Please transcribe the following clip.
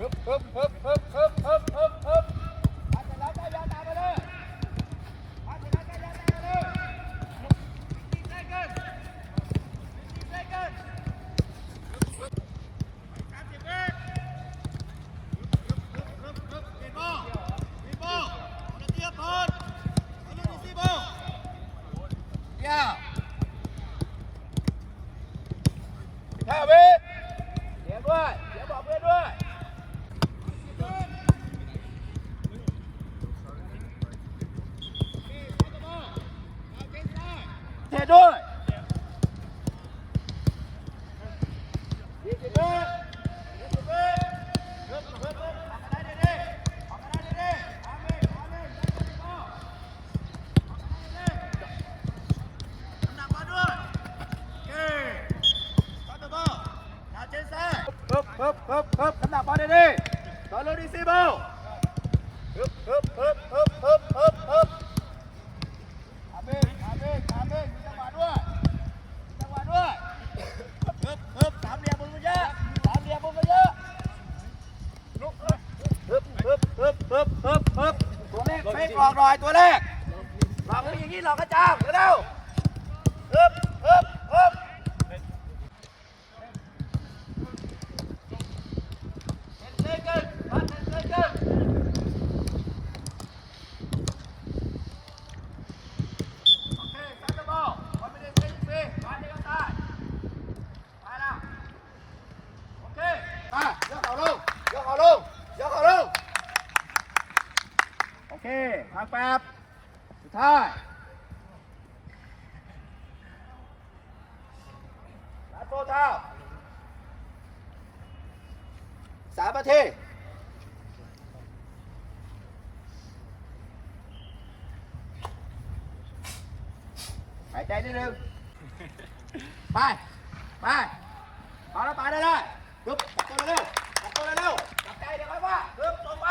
ฮึบฮึบฮึบฮึบฮึบฮึบฮึบฮึบมาเสร็จแล้วก็ยาวตามมาเลยมาเสร็จแล้วก็ยาวตามมาเลย15 seconds 15 seconds 30 seconds ฮึบฮึบฮึบเปลี่ยนบอลเปลี่ยนบอลเอาหน้าเตี้ยบอลเอาหน้าดีซีบอลยาว15วิเดี๋ยวด้วย าได้ดีๆอาเมนอาเมนได้ดีๆออกมาได้ดีๆน้ำหนักมาด้วยโอเคตัดตัวบอลหน้าเจนซ้ายฮึบฮึบฮึบฮึบน้ำหนักมาดีๆต่อเลยดีซีบอลฮึบฮึบฮึบ บ หลอกหน่อยตัวเลขหลอกแล้วอย่างนี้หลอกกระจางเร็วๆฮึบฮึบฮึบเห็นเกันพัดเล่นเกินโอเคซัดบอลบอลไม่ได้เซฟซีบอลเดียวกันได้ไปแล้วโอเคมายกเขาลงยกเขาลงยกเขาลงโอ เคทางแป๊บสุดท้ายรัดโบเท้าสามนาทีหายใจนิดนึง ไป ไปเอาแล้วไปได้เลยปึ๊บจับตัวเร็วจับตัวเร็วจับใจเดี๋ยวค่อยว่าปึ๊บตรงไป